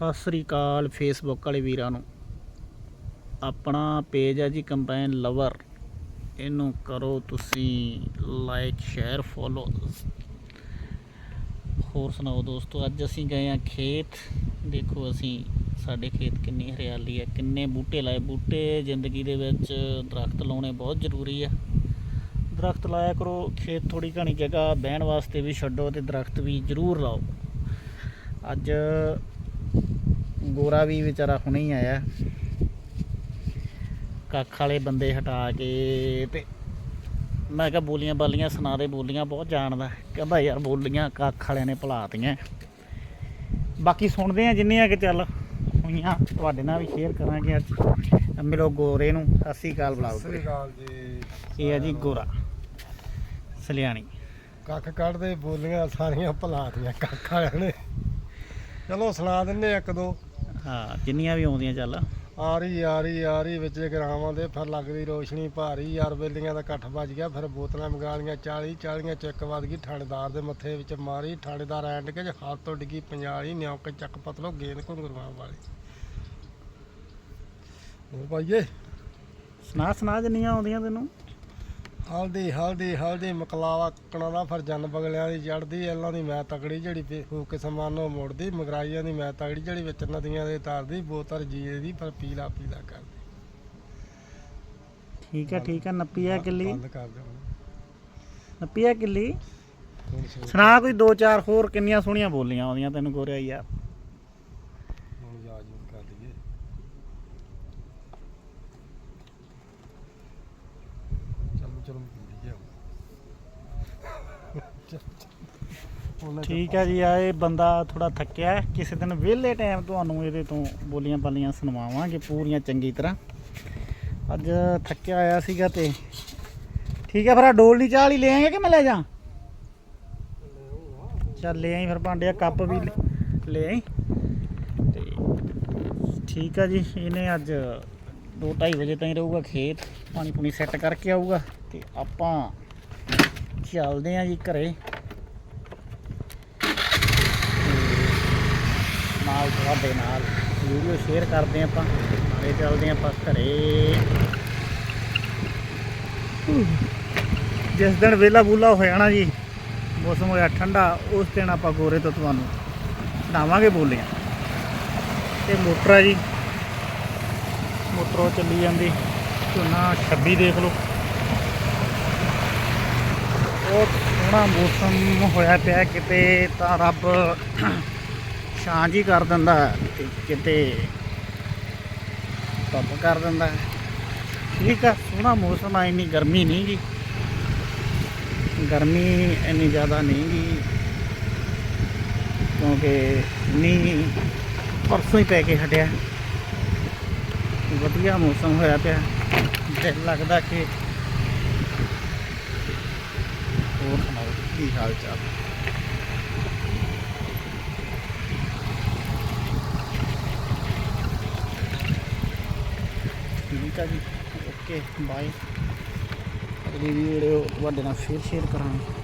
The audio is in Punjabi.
ਸਤਿ ਸ੍ਰੀ ਅਕਾਲ ਫੇਸਬੁੱਕ ਵਾਲੇ ਵੀਰਾਂ ਨੂੰ। ਆਪਣਾ ਪੇਜ ਹੈ ਜੀ ਕੰਬਾਈਨ ਲਵਰ ਇਹਨੂੰ ਕਰੋ ਤੁਸੀਂ ਲਾਈਕ ਸ਼ੇਅਰ ਫੋਲੋ ਹੋਰ ਸੁਣਾਓ ਦੋਸਤੋ, ਅੱਜ ਅਸੀਂ ਗਏ ਆ ਖੇਤ। ਦੇਖੋ ਅਸੀਂ, ਸਾਡੇ ਖੇਤ ਕਿੰਨੀ ਹਰਿਆਲੀ ਹੈ ਕਿੰਨੇ ਬੂਟੇ ਲਾਏ। ਬੂਟੇ ਜ਼ਿੰਦਗੀ ਦੇ ਵਿੱਚ ਦਰਖਤ ਲਾਉਣੇ ਬਹੁਤ ਜ਼ਰੂਰੀ ਹੈ ਦਰਖਤ ਲਾਇਆ ਕਰੋ, ਖੇਤ ਥੋੜੀ ਘਣੀ ਜਗ੍ਹਾ ਬਹਿਣ ਵਾਸਤੇ ਵੀ ਛੱਡੋ ਤੇ ਦਰਖਤ ਵੀ ਜ਼ਰੂਰ ਲਾਓ। ਅੱਜ ਗੋਰਾ ਵੀ ਵਿਚਾਰਾ ਹੁਣੇ ਹੀ ਆਇਆ। ਕੱਖ ਵਾਲੇ ਬੰਦੇ ਹਟਾ ਕੇ ਤੇ ਮੈਂ ਕਿਹਾ ਬੋਲੀਆਂ ਬਾਲੀਆਂ ਸੁਣਾ ਦੇ ਬੋਲੀਆਂ ਬਹੁਤ ਜਾਣਦਾ। ਕਹਿੰਦਾ ਯਾਰ ਬੋਲੀਆਂ ਕੱਖ ਵਾਲਿਆਂ ਨੇ ਭੁਲਾਤੀਆਂ ਬਾਕੀ ਸੁਣਦੇ ਆ ਜਿੰਨੀਆਂ ਕਿ ਚੱਲ ਹੋਈਆਂ ਤੁਹਾਡੇ ਨਾਲ ਵੀ ਸ਼ੇਅਰ ਕਰਾਂਗੇ ਅੱਜ। ਮਿਲੋ ਗੋਰੇ ਨੂੰ ਸਤਿ ਸ਼੍ਰੀ ਅਕਾਲ ਬੁਲਾਓ ਸਤਿ ਸ੍ਰੀ ਅਕਾਲ ਜੀ। ਇਹ ਹੈ ਜੀ ਗੋਰਾ ਸਲਿਆਣੀ। ਕੱਖ ਕੱਢਦੇ ਬੋਲੀਆਂ ਸਾਰੀਆਂ ਭੁਲਾਤੀਆਂ ਕੱਖ ਵਾਲਿਆਂ ਨੇ। ਚਲੋ ਸੁਣਾ ਦਿੰਨੇ ਇੱਕ ਦੋ। ਹਾਂ ਜਿੰਨੀਆਂ ਵੀ ਆਉਂਦੀਆਂ ਚੱਲ। ਆਰੀ ਆਰੀ ਆਰੀ ਵਿੱਚ ਗਰਾਵਾਂ ਦੇ ਫਿਰ ਲੱਗਦੀ ਰੋਸ਼ਨੀ ਭਾਰੀ ਯਾਰ ਬੇਲੀਆਂ ਦਾ ਇਕੱਠ ਵੱਜ ਗਿਆ ਫਿਰ ਬੋਤਲਾਂ ਮੰਗਾ ਲੀਆਂ 40 40 ਚੱਕ ਵੱਜ ਗਈ ਥਾਣੇਦਾਰ ਦੇ ਮੱਥੇ ਵਿੱਚ ਮਾਰੀ ਥਾਣੇਦਾਰ ਐਂਡ ਕੇ ਹੱਥ ਤੋਂ ਡਿੱਗੀ ਪੰਜਾਲੀ ਨਿਉਂਕ ਚੱਕ ਪਤਲੋ ਗੇਂਦ ਘੁੰਗਰਵਾਂ ਵਾਲੀ। ਹੋਰ ਭਾਈਏ? ਸੁਣਾ ਸੁਣਾ ਜਿੰਨੀਆਂ ਆਉਂਦੀਆਂ ਤੈਨੂੰ। ਹਲਦੀ ਹਲਦੀ ਹਲਦੀ ਮਕਲਾਵਾ ਕਣਾ ਦਾ ਫਿਰ ਜਨ ਬਗਲਿਆਂ ਦੀ ਚੜਦੀ ਇਹਨਾਂ ਦੀ ਮੈਂ ਤਕੜੀ ਜਿਹੜੀ ਪੇ- ਹੋ ਕੇ ਸਮਾਨੋਂ ਮੁੜਦੀ ਮਗਰਾਈਆਂ ਦੀ ਮੈਂ ਤਕੜੀ ਜਿਹੜੀ ਵਿੱਚ ਨਦੀਆਂ ਦੇ ਤਰਦੀ ਬੋਤਲ ਜੀਏ ਦੀ ਪਰ ਪੀਲਾ ਪੀਲਾ ਕਰਦੀ। ਠੀਕ ਹੈ ਠੀਕ ਹੈ ਨੱਪੀ ਆ ਕਿੱਲੀ? ਬੰਦ ਕਰ ਦੇ ਹੁਣ। ਨੱਪੀ ਆ ਕਿੱਲੀ? ਹੁਣ ਸੁਣ ਸੁਣਾ ਕੋਈ ਦੋ ਚਾਰ ਹੋਰ ਕਿੰਨੀਆਂ ਸੋਹਣੀਆਂ ਬੋਲੀਆਂ ਆਉਂਦੀਆਂ ਤੈਨੂੰ ਗੋਰਿਆ ਯਾਰ। ਹੁਣ ਕਰ ਲਈਏ ਚਲੋ ਚਲੋ ਠੀਕ ਹੈ ਜੀ ਆ ਇਹ ਬੰਦਾ ਥੋੜਾ ਥੱਕਿਆ ਹੈ। ਕਿਸੇ ਦਿਨ ਵਿਹਲੇ ਟਾਈਮ ਤੁਹਾਨੂੰ ਇਹਦੇ ਤੋਂ ਬੋਲੀਆਂ ਬਾਲੀਆਂ ਸੁਣਵਾਵਾਂਗੇ ਪੂਰੀਆਂ ਚੰਗੀ ਤਰ੍ਹਾਂ। ਅੱਜ ਥੱਕਿਆ ਆਇਆ ਸੀਗਾ ਤੇ ਠੀਕ ਹੈ, ਫਿਰ ਆ ਡੋਲ ਦੀ ਚਾਹ ਹੀ ਲੈ ਆਏਗਾ ਕਿ ਮੈਂ ਲੈ ਜਾ ਚੱਲ ਲੈ ਆਈ ਫਿਰ ਭਾਂਡੇ ਕੱਪ ਵੀ ਲੈ- ਲੈ ਆਈ। ਤੇ ਠੀਕ ਆ ਜੀ, ਇਹਨੇ ਅੱਜ 2:30 ਵਜੇ ਤਾਈਂ ਰਹੂਗਾ ਖੇਤ, ਪਾਣੀ ਪੂਣੀ ਸੈੱਟ ਕਰਕੇ ਆਊਗਾ ਤੇ ਆਪਾਂ ਚੱਲਦੇ ਆ ਜੀ ਘਰੇ। ਨਾਲ ਤੁਹਾਡੇ ਨਾਲ ਵੀਡੀਓ ਸ਼ੇਅਰ ਕਰਦੇ ਆਪਾਂ, ਨਾਲੇ ਚੱਲਦੇ ਆਪਾਂ ਘਰੇ। ਜਿਸ ਦਿਨ ਵੇਲਾ ਬੂਲਾ ਹੋ ਜਾਣਾ ਜੀ, ਮੌਸਮ ਹੋਇਆ ਠੰਡਾ, ਉਸ ਦਿਨ ਆਪਾਂ ਗੋਰੇ ਤੋਂ ਤੁਹਾਨੂੰ ਸੁਣਾਵਾਂਗੇ ਬੋਲੀਆਂ। ਤੇ ਮੋਟਰ ਆ ਜੀ ਮੋਟਰ ਚੱਲੀ ਜਾਂਦੀ। ਝੋਨਾ 26 ਦੇਖ ਲਓ। ਬਹੁਤ ਸੋਹਣਾ ਮੌਸਮ ਹੋਇਆ ਪਿਆ। ਕਿਤੇ ਤਾਂ ਰੱਬ ਛਾਂ ਜੀ ਕਰ ਦਿੰਦਾ ਤੇ ਕਿਤੇ ਧੁੱਪ ਕਰ ਦਿੰਦਾ ਠੀਕ ਆ, ਸੋਹਣਾ ਮੌਸਮ ਆ, ਇੰਨੀ ਗਰਮੀ ਨਹੀਂ ਗੀ। ਗਰਮੀ ਇੰਨੀ ਜ਼ਿਆਦਾ ਨਹੀਂ ਗੀ, ਕਿਉਂਕਿ ਮੀਂਹ ਪਰਸੋਂ ਹੀ ਪੈ ਕੇ ਹਟਿਆ। ਵਧੀਆ ਮੌਸਮ ਹੋਇਆ ਪਿਆ। ਦਿਲ ਲੱਗਦਾ ਕਿ ਹੋਰ ਸੁਣਾਓ, ਕੀ ਹਾਲ ਚਾਲ? ਠੀਕ ਆ ਜੀ, ਓਕੇ ਬਾਏ ਅਗਲੀ ਵੀਡੀਓ ਤੁਹਾਡੇ ਨਾਲ ਫੇਰ ਸ਼ੇਅਰ ਕਰਾਂਗੇ।